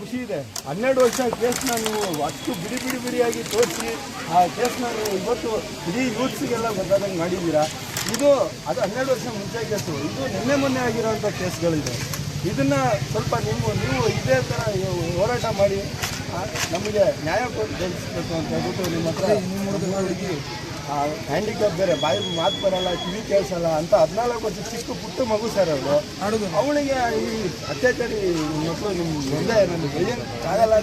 ಖುಷಿ ಇದೆ. ಹನ್ನೆರಡು ವರ್ಷ ಕೇಸ್ನ ನೀವು ಅಷ್ಟು ಬಿಡಿ ಬಿಡಿ ಬಿಡಿಯಾಗಿ ತೋರಿಸಿ, ಆ ಕೇಸ್ನ ನೀವು ಇವತ್ತು ಇಡೀ ಯೂತ್ಸಿಗೆಲ್ಲ ಗೊತ್ತಾದಂಗೆ ಮಾಡಿದ್ದೀರಾ? ಇದು ಅದು ಹನ್ನೆರಡು ವರ್ಷ ಮುಂಚೆ ಕೇಸು. ಇದು ನಿನ್ನೆ ಮೊನ್ನೆ ಆಗಿರೋಂಥ ಕೇಸ್ಗಳಿದೆ. ಇದನ್ನ ಸ್ವಲ್ಪ ನಿಮ್ಮ ನೀವು ಇದೇ ಥರ ಹೋರಾಟ ಮಾಡಿ ನಮಗೆ ನ್ಯಾಯ ಕೊಡಿಸ್ಬೇಕು ಅಂತ ಹೇಳ್ಬಿಟ್ಟು ನಿಮ್ಮ ಹತ್ರ ಹುಡುಗಿ ಹ್ಯಾಂಡಿಕ್ಯಾಪ್ ಬೇರೆ ಬಾಯಿ ಮಾತು ಬರಲ್ಲ ಕಿವಿ ಕೇಳಿಸಲ್ಲ ಅಂತ ಹದಿನಾಲ್ಕು ವರ್ಷ ಚಿಕ್ಕ ಪುಟ್ಟ ಮಗು ಸರ್ ಅವಳು ಅವಳಿಗೆ ಈ ಅತ್ಯಾಚಾರಿ ಮಕ್ಕಳು ನಿಮ್ಮ ಒಂದೇ ನನ್ನ ಏನು ಆಗಲ್ಲ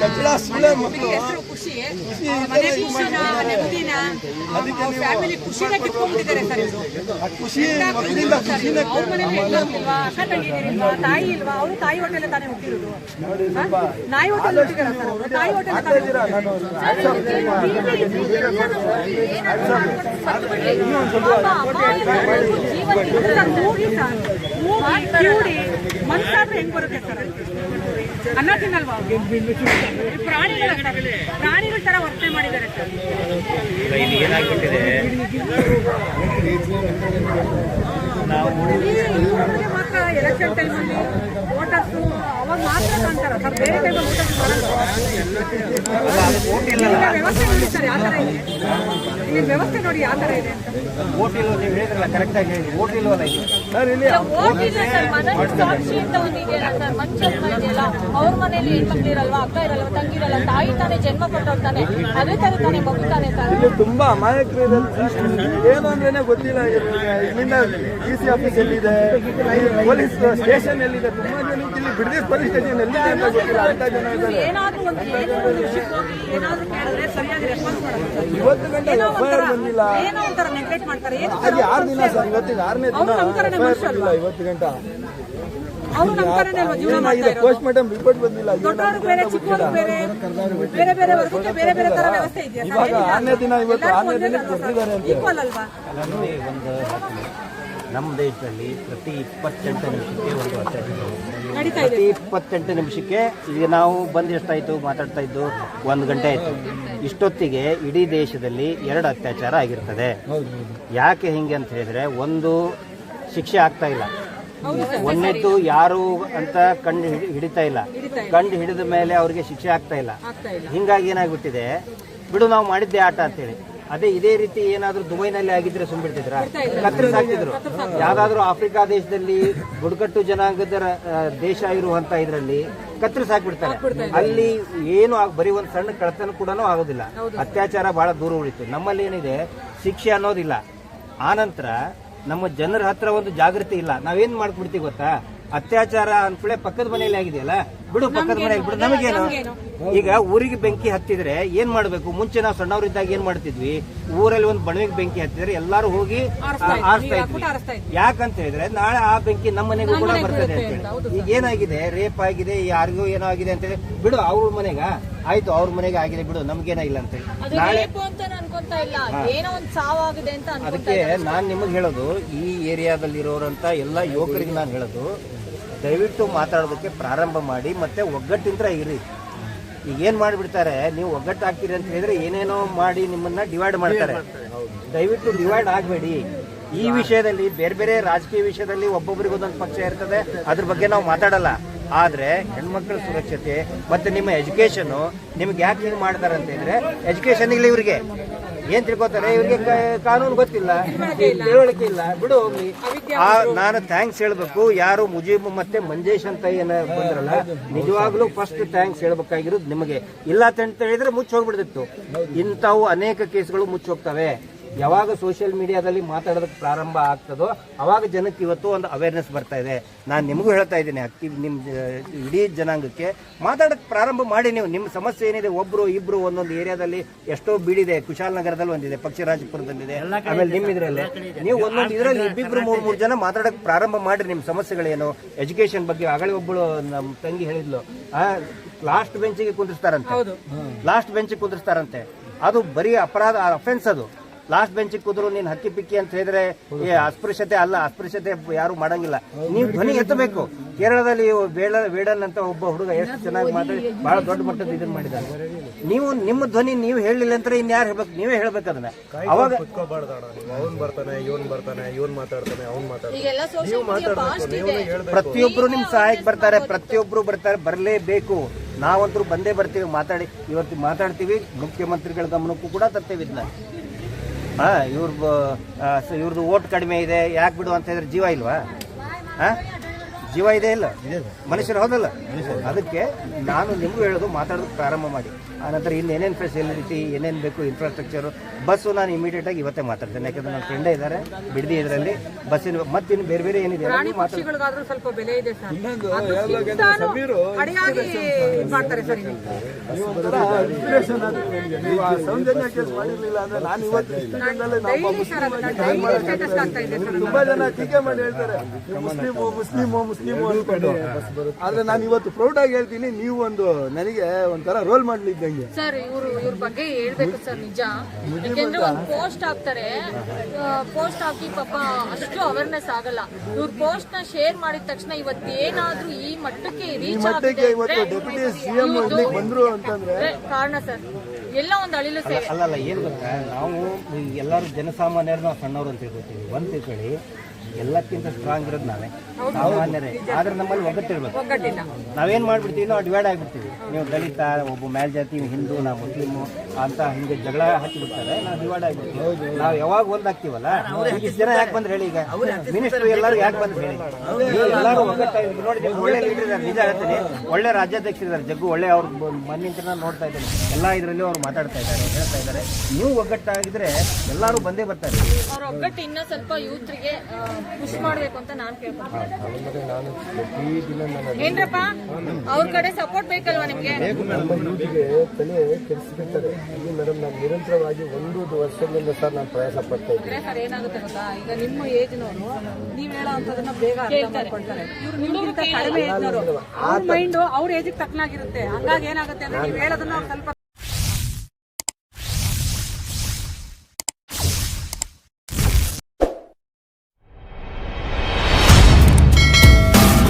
ಕಚ್ಚಡ ಸುಳ್ಳೆ ಮಕ್ಕಳು ಖುಷಿ ಖುಷಿ ಮನೆ ಇದ್ದರೆ ಇದು ಖುಷಿನ ಮಾಡ್ತಿದ್ದಾರೆ. ನೆಮ್ಮದಿನ ಅದಕ್ಕೆ ನೀವು ಫ್ಯಾಮಿಲಿ ಖುಷಿನ ಕಿತ್ಕೊಂಡ್ಬಿಟ್ಟಿದ್ದಾರೆ ಸರ್ ಅವ್ರ ಮನೇಲಿ ಅಕ್ಕ ತಂಗಿದಿರಿಲ್ವಾ ತಾಯಿ ಇಲ್ವಾ? ಅವರು ತಾಯಿ ಹೋಟೆಲ್ ತಾನೇ ಹುಟ್ಟಿರೋದು. ನೋಡಿ ಸ್ವಲ್ಪ ನಾಯಿ ಹೋಟೆಲ್ ಹುಟ್ಟಿದಾರ ಸರ್ ಅವರು? ತಾಯಿ ಹೋಟೆಲ್ ಮೂಗಿ ಸರ್ ಮನ್ಸಾದ್ರೆ ಹೆಂಗ್ ಬರುತ್ತೆ ಸರ್? ಅನ್ನ ತಿನ್ನಲ್ವಾ? ಅವ್ರು? ಪ್ರಾಣಿಗಳ ಸರ್ ಪ್ರಾಣಿಗಳ ತರ ವರ್ತನೆ ಮಾಡಿದ್ದಾರೆ ಸರ್ ಇಲ್ಲಿ ಏನಾಗ್ಬಿಟ್ಟಿದೆ? ನಾವು ಮಾತ್ರ ಎಲೆಕ್ಷನ್ ಟೈಮಲ್ಲಿ ಅವಾಗ ಮಾತ್ರ ಕಾಣ್ತಾರ ಬೇರೆ ಟೈಮಲ್ಲಿ ಬರಲ್ಲ ವ್ಯವಸ್ಥೆ ಇಲ್ಲಿ ವ್ಯವಸ್ಥೆ ನೋಡಿ ಇದೆ ಅಂತ ನೀವು ಹೇಳಿದ್ರಲ್ಲ ಕರೆಕ್ಟಾಗಿ ಇಲ್ಲಿ ಸರ್ ಇಲ್ಲಿ ಓಟಿಲ್ಲ ಸರ್ ಅಂತ ಸರ್ ಅವ್ರ ಇರಲ್ವಾ ಅಕ್ಕ ತಾಯಿ ತಾನೇ ಜನ್ಮ ತಾನೆ ಅದೇ ತರ ತಾನೇ ಮಗು ತಾನೇ ಇಲ್ಲಿ ತುಂಬಾ ಅಮಾಯಕರು. ಏನು ಗೊತ್ತಿಲ್ಲ ಇಲ್ಲಿಂದ ಡಿ ಸಿ ಆಫೀಸ್ ಎಲ್ಲಿದೆ ಪೊಲೀಸ್ ಸ್ಟೇಷನ್ ಎಲ್ಲಿದೆ ತುಂಬಾ ಇಲ್ಲಿ ಬಿಡದಿ ಸರ್. ಇವತ್ತು ಗಂಟೆ ಎಫ್ ಐ ಆರ್ ಬಂದಿಲ್ಲ. ಏನೋ ಒಂಥರ ನೆಗ್ಲೆಕ್ಟ್ ಮಾಡ್ತಾರೆ. ಏನು ಅದು ಆರು ದಿನ ಸರ್ ಇವತ್ತಿಗೆ ಆರನೇ ದಿನ ನಮ್ಮ ಎಫ್ ಐ ಆರ್ ಬಂದಿಲ್ಲ ಇವತ್ತು ಗಂಟೆ. ನಮ್ಮ ಅಲ್ವಾ? ಏನಾಗಿದೆ ಪೋಸ್ಟ್ ಮಾರ್ಟಮ್ ರಿಪೋರ್ಟ್ ಬಂದಿಲ್ಲ ದೊಡ್ಡವರು ಬೇರೆ ಚಿಕ್ಕವರು ಬೇರೆ ಬೇರೆ ಬೇರೆ ವರ್ಗಕ್ಕೆ ಬೇರೆ ಬೇರೆ ತರ ವ್ಯವಸ್ಥೆ ಇದೆಯಾ ಇವಾಗ ಆರನೇ ದಿನ ಇವತ್ತು ಆರನೇ ದಿನ ಕರೆದಿದ್ದಾರೆ ಅಂತ. ನಮ್ಮ ದೇಶದಲ್ಲಿ ಪ್ರತಿ ಇಪ್ಪತ್ತೆಂಟು ನಿಮಿಷಕ್ಕೆ ಒಂದು ಅತ್ಯಾಚಾರ ಪ್ರತಿ ಇಪ್ಪತ್ತೆಂಟು ನಿಮಿಷಕ್ಕೆ ಈಗ ನಾವು ಬಂದು ಎಷ್ಟಾಯಿತು ಮಾತಾಡ್ತಾ ಇದ್ದು ಒಂದು ಗಂಟೆ ಆಯಿತು. ಇಷ್ಟೊತ್ತಿಗೆ ಇಡೀ ದೇಶದಲ್ಲಿ ಎರಡು ಅತ್ಯಾಚಾರ ಆಗಿರ್ತದೆ. ಯಾಕೆ ಹಿಂಗೆ ಅಂತ ಹೇಳಿದ್ರೆ ಒಂದು ಶಿಕ್ಷೆ ಆಗ್ತಾ ಇಲ್ಲ. ಒಂದೇದ್ದು ಯಾರು ಅಂತ ಕಂಡು ಹಿಡಿ- ಹಿಡಿತಾ ಇಲ್ಲ. ಕಂಡು ಹಿಡಿದ ಮೇಲೆ ಅವ್ರಿಗೆ ಶಿಕ್ಷೆ ಆಗ್ತಾ ಇಲ್ಲ. ಆಗ್ತಾ ಇಲ್ಲ. ಹಿಂಗಾಗಿ ಏನಾಗ್ಬಿಟ್ಟಿದೆ? ಬಿಡು ನಾವು ಮಾಡಿದ್ದೆ ಆಟ ಅಂತೇಳಿ. ಅದೇ ಇದೇ ರೀತಿ ಏನಾದ್ರೂ ದುಬೈನಲ್ಲಿ ಆಗಿದ್ರೆ ಸುಮ್ಬಿಡ್ತಿದ್ರ? ಕತ್ತರಿಸಿ ಹಾಕ್ತಿದ್ರು ಯಾವ್ದಾದ್ರು ಆಫ್ರಿಕಾ ದೇಶದಲ್ಲಿ ಬುಡಕಟ್ಟು ಜನಾಂಗದ ದೇಶ ಇರುವಂತ ಇದರಲ್ಲಿ ಕತ್ತರಿಸಿ ಸಾಕ್ಬಿಡ್ತಾರೆ. ಅಲ್ಲಿ ಏನು ಬರೀ ಒಂದ್ ಸಣ್ಣ ಕಳತನ ಕೂಡ ಆಗೋದಿಲ್ಲ. ಅತ್ಯಾಚಾರ ಬಹಳ ದೂರ ಉಳಿತು. ನಮ್ಮಲ್ಲಿ ಏನಿದೆ ಶಿಕ್ಷೆ ಅನ್ನೋದಿಲ್ಲ. ಆನಂತರ ನಮ್ಮ ಜನರ ಹತ್ರ ಒಂದು ಜಾಗೃತಿ ಇಲ್ಲ. ನಾವೇನ್ ಮಾಡ್ಬಿಡ್ತೀವಿ ಗೊತ್ತಾ? ಅತ್ಯಾಚಾರ ಅಂದ್ಕೂಳೆ ಪಕ್ಕದ ಮನೆಯಲ್ಲಿ ಆಗಿದೆಯಲ್ಲ? ಬಿಡು ಪಕ್ಕದ ಮನೆಯಲ್ಲಿ ಬಿಡು. ನಮಗೇನು? ಈಗ ಊರಿಗೆ ಬೆಂಕಿ ಹತ್ತಿದ್ರೆ ಏನ್ ಮಾಡ್ಬೇಕು? ಮುಂಚೆ ನಾವು ಸಣ್ಣವರಿದ್ದಾಗ ಏನ್ ಮಾಡ್ತಿದ್ವಿ? ಊರಲ್ಲಿ ಒಂದು ಬಣವಿಗೆ ಬೆಂಕಿ ಹತ್ತಿದ್ರೆ ಎಲ್ಲಾರು ಹೋಗಿ ಆರಿಸ್ತಾ ಇದ್ವಿ. ಯಾಕಂತ ಹೇಳಿದ್ರೆ ನಾಳೆ ಆ ಬೆಂಕಿ ನಮ್ಮ ಮನೆಗೂ ಕೂಡ ಬರ್ತದೆ ಅಂತ. ಹೇಳಿ ಈಗ ಏನಾಗಿದೆ? ರೇಪ್ ಆಗಿದೆ ಯಾರಿಗೂ ಏನೋ ಆಗಿದೆ ಅಂತ ಹೇಳಿ ಬಿಡು ಅವ್ರ ಮನೆಗ. ಆಯ್ತು ಅವ್ರ ಮನೆಗೆ ಆಗಿದೆ ಬಿಡು ನಮ್ಗೇನ ಇಲ್ಲ ಅಂತ ಹೇಳಿ ನಾಳೆ ಅದಕ್ಕೆ ನಾನು. ನಿಮಗ್ ಹೇಳೋದು ಈ ಏರಿಯಾದಲ್ಲಿ ಇರೋರಂತ ಎಲ್ಲ ಯುವಕರಿಗೆ ನಾನು ಹೇಳೋದು ದಯವಿಟ್ಟು ಮಾತಾಡೋದಕ್ಕೆ ಪ್ರಾರಂಭ ಮಾಡಿ, ಮತ್ತೆ ಒಗ್ಗಟ್ಟಿಂದ ಇರಿ. ಈಗ ಏನ್ ಮಾಡಿಬಿಡ್ತಾರೆ, ನೀವು ಒಗ್ಗಟ್ಟು ಹಾಕ್ತೀರಿ ಅಂತ ಹೇಳಿದ್ರೆ ಏನೇನೋ ಮಾಡಿ ನಿಮ್ಮನ್ನ ಡಿವೈಡ್ ಮಾಡ್ತಾರೆ. ದಯವಿಟ್ಟು ಡಿವೈಡ್ ಆಗಬೇಡಿ. ಈ ವಿಷಯದಲ್ಲಿ, ಬೇರೆ ಬೇರೆ ರಾಜಕೀಯ ವಿಷಯದಲ್ಲಿ ಒಬ್ಬೊಬ್ಬರಿಗೆ ಒಂದೊಂದು ಪಕ್ಷ ಇರ್ತದೆ, ಅದ್ರ ಬಗ್ಗೆ ನಾವು ಮಾತಾಡಲ್ಲ. ಆದ್ರೆ ಹೆಣ್ಮಕ್ಳ ಸುರಕ್ಷತೆ, ಮತ್ತೆ ನಿಮ್ಮ ಎಜುಕೇಶನ್ ನಿಮ್ಗೆ ಯಾಕೆ ಹಿಂಗೆ ಮಾಡ್ತಾರೆ ಅಂತ ಹೇಳಿದ್ರೆ ಎಜುಕೇಶನ್ ಇಲ್ಲ ಇವರಿಗೆ. ಏನ್ ತಿಳ್ಕೊತಾರೆ? ಇವ್ರಿಗೆ ಕಾನೂನು ಗೊತ್ತಿಲ್ಲ. ತಿಳುವಳಿಕೆ ಇಲ್ಲ. ಬಿಡು ಹೋಗ್ಲಿ. ನಾನು ಥ್ಯಾಂಕ್ಸ್ ಹೇಳ್ಬೇಕು. ಯಾರು ಮುಜೀಬ್ ಮತ್ತೆ ಮಂಜೇಶ್ ಅಂತ ಏನ ಬಂದ್ರಲ್ಲ, ನಿಜವಾಗ್ಲೂ ಫಸ್ಟ್ ಥ್ಯಾಂಕ್ಸ್ ಹೇಳ್ಬೇಕಾಗಿರೋದು ನಿಮಗೆ. ಇಲ್ಲ ಅಂತ ಹೇಳಿದ್ರೆ ಮುಚ್ಚಿ ಹೋಗ್ಬಿಡ್ತಿತ್ತು. ಇಂಥವು ಅನೇಕ ಕೇಸ್ಗಳು ಮುಚ್ಚಿ ಹೋಗ್ತವೆ. ಯಾವಾಗ ಸೋಷಿಯಲ್ ಮೀಡಿಯಾದಲ್ಲಿ ಮಾತಾಡೋದಕ್ಕೆ ಪ್ರಾರಂಭ ಆಗ್ತದೋ ಅವಾಗ ಜನಕ್ಕೆ ಇವತ್ತು ಒಂದು ಅವೇರ್ನೆಸ್ ಬರ್ತಾ ಇದೆ. ನಾನು ನಿಮಗೂ ಹೇಳ್ತಾ ಇದ್ದೀನಿ ಅಕ್ಕಿ ನಿಮ್ಮ ಇಡೀ ಜನಾಂಗಕ್ಕೆ ಮಾತಾಡೋಕ್ಕೆ ಪ್ರಾರಂಭ ಮಾಡಿ ನೀವು. ನಿಮ್ಮ ಸಮಸ್ಯೆ ಏನಿದೆ ಒಬ್ಬರು ಇಬ್ಬರು ಒಂದೊಂದು ಏರಿಯಾದಲ್ಲಿ ಎಷ್ಟೋ ಬೀಡಿದೆ ಕುಶಾಲನಗರದಲ್ಲಿ ಒಂದಿದೆ ಪಕ್ಷಿರಾಜಪುರದಲ್ಲಿದೆ ಆಮೇಲೆ ನಿಮ್ಮ ಇದರಲ್ಲಿ ನೀವು ಒಂದೊಂದು ಇದರಲ್ಲಿ ಇಬ್ಬಿಬ್ರು ಮೂರು ಮೂರು ಜನ ಮಾತಾಡೋಕ್ಕೆ ಪ್ರಾರಂಭ ಮಾಡಿ ನಿಮ್ಮ ಸಮಸ್ಯೆಗಳೇನು. ಎಜುಕೇಷನ್ ಬಗ್ಗೆ ಆಗಲೇ ಒಬ್ಬಳು ನಮ್ಮ ತಂಗಿ ಹೇಳಿದ್ಲು. ಲಾಸ್ಟ್ ಬೆಂಚಿಗೆ ಕುಂದಿರ್ತಾರಂತೆ ಲಾಸ್ಟ್ ಬೆಂಚಿಗೆ ಕುಂದಿರ್ತಾರಂತೆ ಅದು ಬರೀ ಅಪರಾಧ ಅಫೆನ್ಸ್ ಅದು. ಲಾಸ್ಟ್ ಬೆಂಚ್ ಕುದ್ರು ನೀನ್ ಹಕ್ಕಿ ಪಿಕ್ಕಿ ಅಂತ ಹೇಳಿದ್ರೆ ಏ ಅಸ್ಪೃಶ್ಯತೆ ಅಲ್ಲ ಅಸ್ಪೃಶ್ಯತೆ ಯಾರು ಮಾಡಂಗಿಲ್ಲ. ನೀವು ಧ್ವನಿ ಎತ್ತಬೇಕು. ಕೇರಳದಲ್ಲಿ ಬೇಡ ವೇಡನ್ ಅಂತ ಒಬ್ಬ ಹುಡುಗ ಎಷ್ಟು ಚೆನ್ನಾಗಿ ಮಾತಾಡಿ ಬಹಳ ದೊಡ್ಡ ಮಟ್ಟದ ಇದನ್ನ ಮಾಡಿದ್ದಾರೆ ನೀವು ನಿಮ್ಮ ಧ್ವನಿ ನೀವು ಹೇಳಿಲ್ಲ ಅಂತ ಇನ್ಯಾರು ಹೇಳ್ಬೇಕು? ನೀವೇ ಹೇಳ್ಬೇಕು ಅದನ್ನ. ಅವಾಗ ಕುತ್ಕೋಬಾರ್ದಣ್ಣ ನೀವು ಅವ್ನ್ ಬರ್ತಾನೆ ಇವನ್ ಬರ್ತಾನೆ ಇವನ್ ಮಾತಾಡ್ತಾನೆ ಅವ್ನ್ ಮಾತಾಡ್ತಾನೆ. ಪ್ರತಿಯೊಬ್ರು ನಿಮ್ ಸಹಾಯಕ್ಕೆ ಬರ್ತಾರೆ ಪ್ರತಿಯೊಬ್ರು ಬರ್ತಾರೆ ಬರಲೇಬೇಕು. ನಾವಂತರೂ ಬಂದೇ ಬರ್ತೀವಿ ಮಾತಾಡಿ ಇವತ್ತು ಮಾತಾಡ್ತೀವಿ ಮುಖ್ಯಮಂತ್ರಿಗಳ ಗಮನಕ್ಕೂ ಕೂಡ ತರ್ತೇವೆ ಇದನ್ನ. ಹಾ ಇವ್ರ ಇವ್ರದ್ದು ಓಟ್ ಕಡಿಮೆ ಇದೆ ಯಾಕೆ ಬಿಡು ಅಂತ ಹೇಳಿದ್ರೆ ಜೀವ ಇಲ್ವಾ? ಹಾ? ಜೀವ ಇದೆ ಇಲ್ಲ? ಮನುಷ್ಯರು ಹೌದಲ್ಲ? ಅದಕ್ಕೆ ನಾನು ನಿಮಗೂ ಹೇಳೋದು ಮಾತಾಡೋದಕ್ಕೆ ಪ್ರಾರಂಭ ಮಾಡಿ. ಆನಂತರ ಇನ್ನೇನೇನು ಫೆಸಿಲಿಟಿ ಏನೇನು ಬೇಕು ಇನ್ಫ್ರಾಸ್ಟ್ರಕ್ಚರು ಬಸ್ಸು ನಾನು ಇಮಿಡಿಯೇಟ್ ಆಗಿ ಇವತ್ತೇ ಮಾತಾಡ್ತೇನೆ. ಯಾಕಂದ್ರೆ ನನ್ನ ಫ್ರೆಂಡೇ ಇದ್ದಾರೆ ಬಿಡದಿ ಇದರಲ್ಲಿ. ಬಸ್ಸಿನ ಮತ್ತಿನ್ನು ಬೇರೆ ಬೇರೆ ಏನಿದೆ ಸ್ವಲ್ಪ ಬೆಲೆ ಇದೆ ತುಂಬಾ ಜನ ಟೀಕೆ ಮಾಡಿ ಹೇಳ್ತಾರೆ ಮುಸ್ಲಿಮು. ಅನ್ಕೊಂಡು. ಆದ್ರೆ ನಾನು ಇವತ್ತು ಪ್ರೌಡ್ ಆಗಿ ಹೇಳ್ತೀನಿ ನೀವು ಒಂದು ನನಗೆ ಒಂಥರ ರೋಲ್ ಮಾಡ್ಲಿದ್ದಂಗೆ. ಸರ್ ಇವರು ಇವ್ರ ಬಗ್ಗೆ ಹೇಳ್ಬೇಕು ಸರ್ ನಿಜ. ಯಾಕೆಂದ್ರೆ ಒಂದು ಪೋಸ್ಟ್ ಹಾಕ್ತಾರೆ. ಪೋಸ್ಟ್ ಹಾಕಿ ಪಾಪ ಅಷ್ಟು ಅವೇರ್ನೆಸ್ ಆಗಲ್ಲ. ಇವ್ರ ಪೋಸ್ಟ್ನ ಶೇರ್ ಮಾಡಿದ ತಕ್ಷಣ ಇವತ್ತು ಏನಾದ್ರೂ ಈ ಮಟ್ಟಕ್ಕೆ ರೀಚ್ ಆಗಿದೆ ಇವತ್ತು ಡೆಪ್ಯೂಟಿ ಸಿಎಂ ಬಂದ್ರು ಅಂತಂದ್ರೆ ಕಾರಣ ಸರ್. ಎಲ್ಲ ಒಂದು ಅಳಿಲು ಸೇವೆ. ಅಲ್ಲಲ್ಲ ಏನು ಗೊತ್ತಾ? ನಾವು ಎಲ್ಲರೂ ಜನಸಾಮಾನ್ಯರು ನಾವು ಸಣ್ಣವರು ಅಂತ ತಿಳ್ಕೊತೀವಿ ಒಂದು ತಿಳ್ಕೊಳ್ಳಿ. ಎಲ್ಲಕ್ಕಿಂತ ಸ್ಟ್ರಾಂಗ್ ಇರೋದು ನಾವೇ. ಸಾಮಾನ್ಯರೇ. ಆದ್ರೆ ನಮ್ಮಲ್ಲಿ ಒಗ್ಗಟ್ಟಿರ್ಬೇಕು. ನಾವೇನು ಮಾಡ್ಬಿಡ್ತೀವಿ? ನಾವು ಡಿವೈಡ್ ಆಗಿಬಿಡ್ತೀವಿ. ನೀವು ದಲಿತ ಒಬ್ಬ ಮೇಲ್ಜಾತಿ ಹಿಂದೂ ನಾವು ಮುಸ್ಲಿಮು ಅಂತ ಹಿಂಗೆ ಜಗಳ ಹಾಕಿಬಿಡ್ತಾರೆ ನಾವು ಡಿವೈಡ್ ಆಗಿಬಿಡ್ತೀವಿ. ನಾವು ಯಾವಾಗ ಒಂದಾಗ್ತೀವಲ್ಲ ಇಷ್ಟು ಜನ ಯಾಕೆ ಬಂದ್ರೆ ಹೇಳಿ ಈಗ? ಮಿನಿಸ್ಟರ್ ಎಲ್ಲರೂ ಯಾಕೆ ಬಂದ್ರೆ ಹೇಳಿ? ಎಲ್ಲರೂ ಒಗ್ಗಟ್ಟಾಗಿ ನೋಡಿ ಒಳ್ಳೆ ಲೀಡರ್ ಇದ್ದಾರೆ. ನಿಜ ಹೇಳ್ತೀನಿ. ಒಳ್ಳೆ ರಾಜ್ಯಾಧ್ಯಕ್ಷರಿದ್ದಾರೆ. ಜಗ್ಗು ಒಳ್ಳೆ ಅವ್ರ ಮಣ್ಣಿಂದ ನೋಡ್ತಾ ಇದ್ದಾರೆ. ಎಲ್ಲ ಇದರಲ್ಲಿ ಅವ್ರು ಮಾತಾಡ್ತಾ ಇದ್ದಾರೆ ಹೇಳ್ತಾ ಇದ್ದಾರೆ. ನೀವು ಒಗ್ಗಟ್ಟಾಗಿದ್ರೆ ಎಲ್ಲರೂ ಬಂದೇ ಬರ್ತಾರೆ. ಅವ್ರ ಒಗ್ಗಟ್ಟು ಇನ್ನ ಸ್ವಲ್ಪ ಯೂತ್ರಿಗೆ ಪುಷ್ ಮಾಡ್ಬೇಕು ಅಂತ ನಾನ್ ಕೇಳ್ಕೊಂತೀನಿ. ನಾನು ಪ್ರತಿ ದಿನ ನನ್ನ ಏನ್ರಪ್ಪ? ಅವ್ರ ಕಡೆ ಸಪೋರ್ಟ್ ಬೇಕಲ್ವಾ ನಿಮ್ಗೆ? ನಮ್ಮ ತಲೆ ಕೆಡಿಸ್ಬಿಡ್ತಾರೆ. ಇಲ್ಲಿ ಮೇಡಮ್ ನಾನು ನಿರಂತರವಾಗಿ ಒಂದು ವರ್ಷದಿಂದ ಸರ್ ನಾನು ಪ್ರಯಾಸ ಪಡ್ತಾ ಇದ್ದೀನಿ. ಸರ್ ಏನಾಗುತ್ತೆ ಗೊತ್ತಾ? ಈಗ ನಿಮ್ಮ ಏಜ್ನವರು ನೀವ್ ಹೇಳೋ ಬೇಗ ಅರ್ಥ ಮಾಡ್ಕೊಳ್ತಾರೆ. ಇವ್ರು ನಿಮ್ಗಿಂತ ಕಡಿಮೆ ಏಜ್ನವರು ಅವ್ರ ಮೈಂಡ್ ಅವ್ರ ಏಜಿಗೆ ತಕ್ಕನಾಗಿರುತ್ತೆ. ಹಂಗಾಗಿ ಏನಾಗುತ್ತೆ ಅಂದ್ರೆ ನೀವು ಹೇಳೋದನ್ನ ಅವ್ರು ಸ್ವಲ್ಪ